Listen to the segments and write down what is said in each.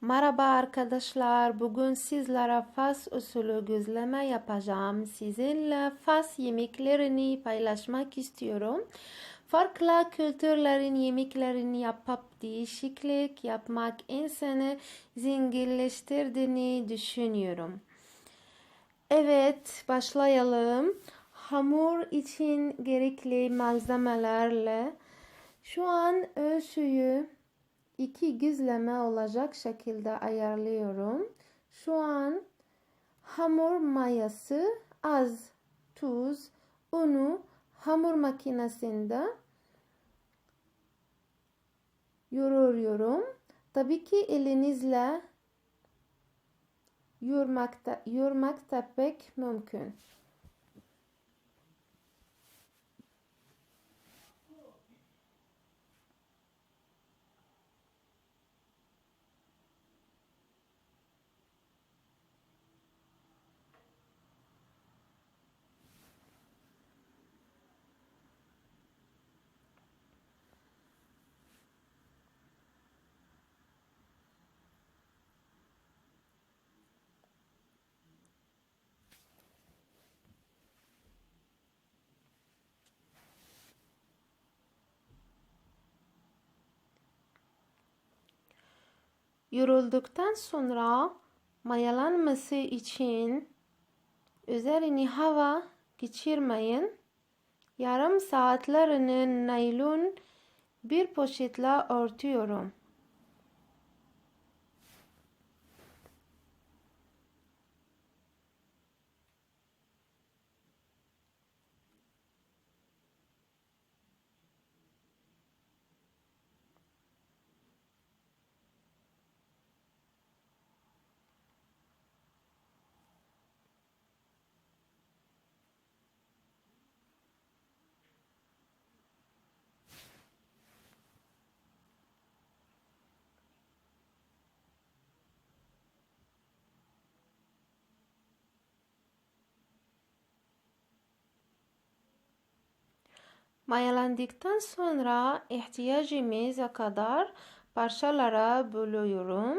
Merhaba arkadaşlar. Bugün sizlere Fas usulü gözleme yapacağım. Sizinle Fas yemeklerini paylaşmak istiyorum. Farklı kültürlerin yemeklerini yapıp değişiklik yapmak insanı zenginleştirdiğini düşünüyorum. Evet, başlayalım. Hamur için gerekli malzemelerle şu an ölçüyü iki güzleme olacak şekilde ayarlıyorum. Şu an hamur mayası, az tuz, unu hamur makinesinde yoruyorum. Tabii ki elinizle yoğurmakta, yoğurmak da pek mümkün. Yorulduktan sonra mayalanması için üzerine hava geçirmeyin. Yarım saatlerini naylon bir poşetle örtüyorum. Mayalandıktan sonra ihtiyacımıza kadar parçalara bölüyorum.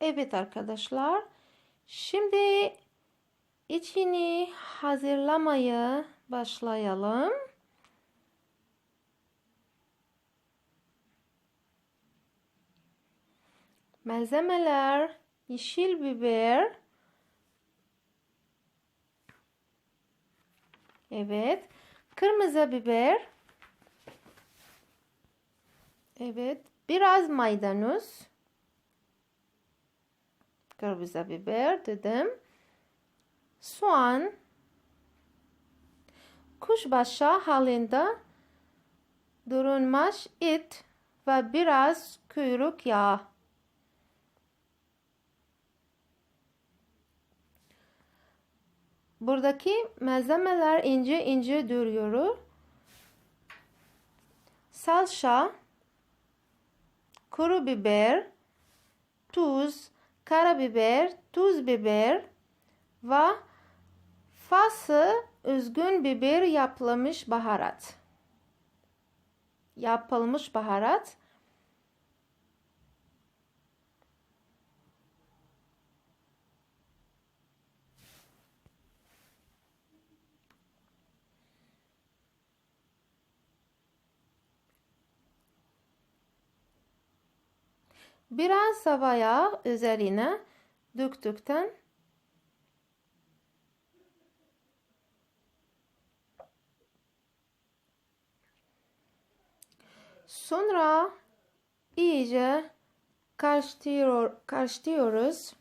Evet arkadaşlar. Şimdi içini hazırlamaya başlayalım. Malzemeler yeşil biber, Evet. Kırmızı biber. Evet. Biraz maydanoz. Kırmızı biber dedim. Soğan. Kuşbaşı halinde durulmuş et ve biraz kuyruk yağı. Buradaki malzemeler ince ince duruyor. Salça, kuru biber, tuz, karabiber, tuz biber ve fası üzgün biber yapılmış baharat. Yapılmış baharat. Biraz sıvı yağ üzerine döktükten sonra iyice karıştırıyor, karıştırıyoruz.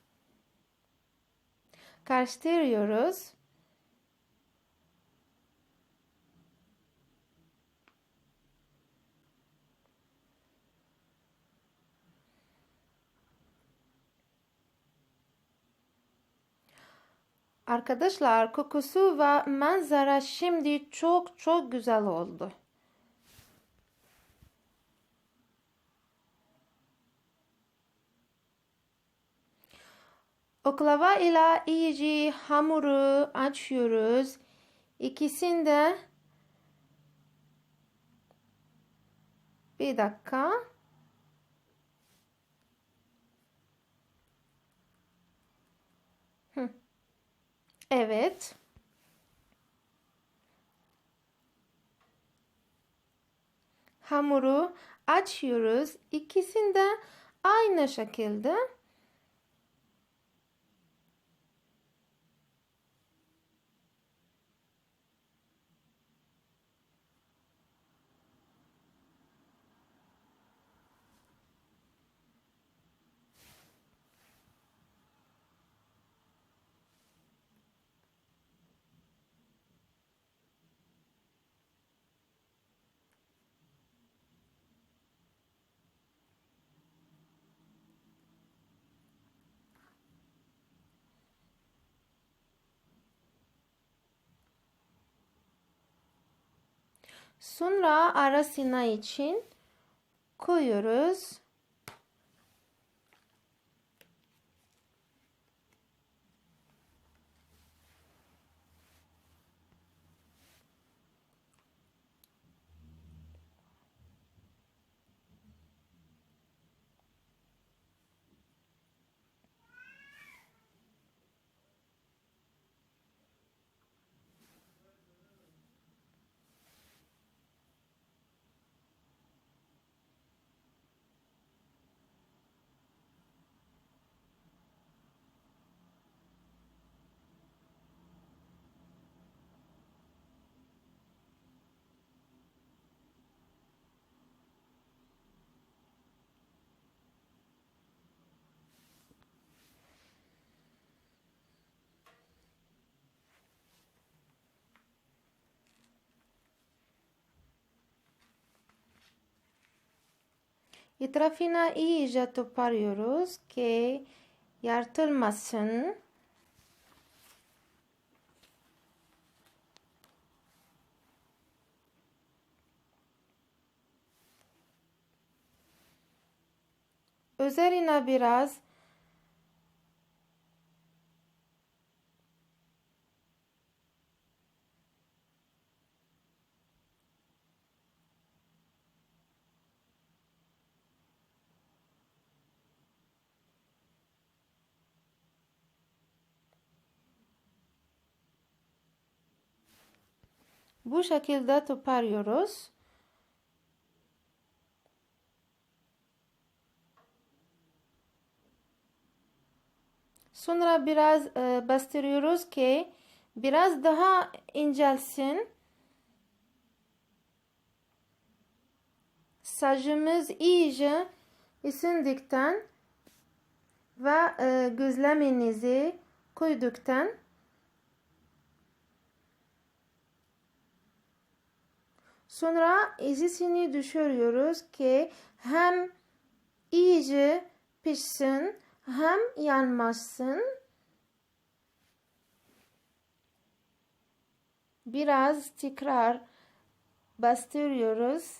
Karıştırıyoruz. Arkadaşlar kokusu ve manzara şimdi çok çok güzel oldu. Oklava ile iyice hamuru açıyoruz. İkisinde bir dakika. Evet. Hamuru açıyoruz. İkisinde aynı şekilde Sonra arasına için koyuyoruz. Etrafına iyice toparlıyoruz ki yırtılmasın. Üzerine biraz bu şekilde toparlıyoruz. Sonra biraz e, bastırıyoruz ki Biraz daha incelsin. Saçımız iyice ısındıktan ve e, gözlemenizi koyduktan sonra izisini düşürüyoruz ki hem iyice pişsin hem yanmasın. Biraz tekrar bastırıyoruz.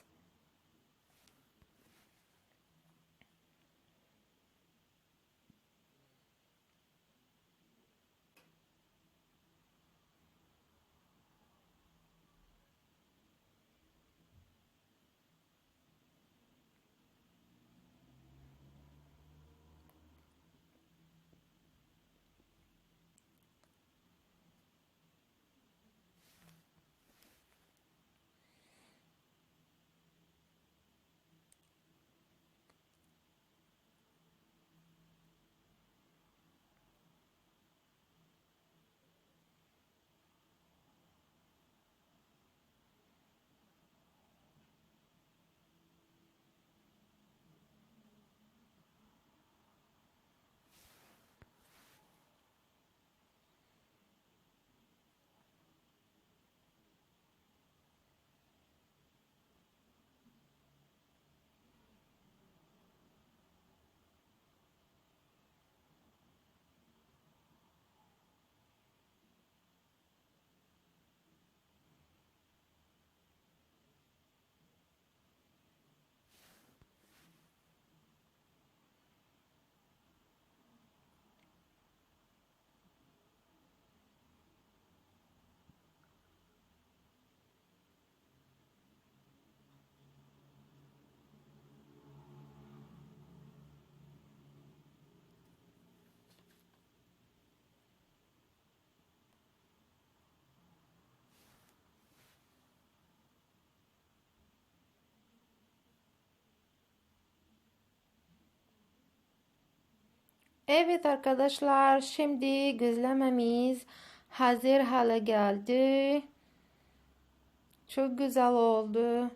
Evet arkadaşlar şimdi gözlememiz hazır hale geldi. Çok güzel oldu.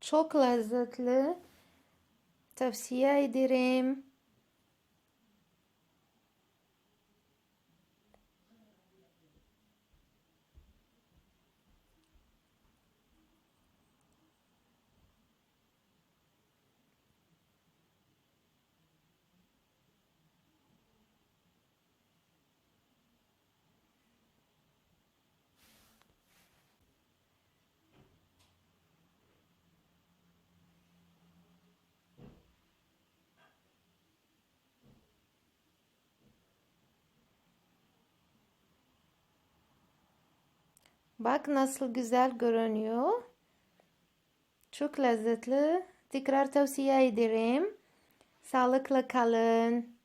Çok lezzetli. Tavsiye ederim. Bak nasıl güzel görünüyor. Çok lezzetli. Tekrar tavsiye ederim. Sağlıklı kalın.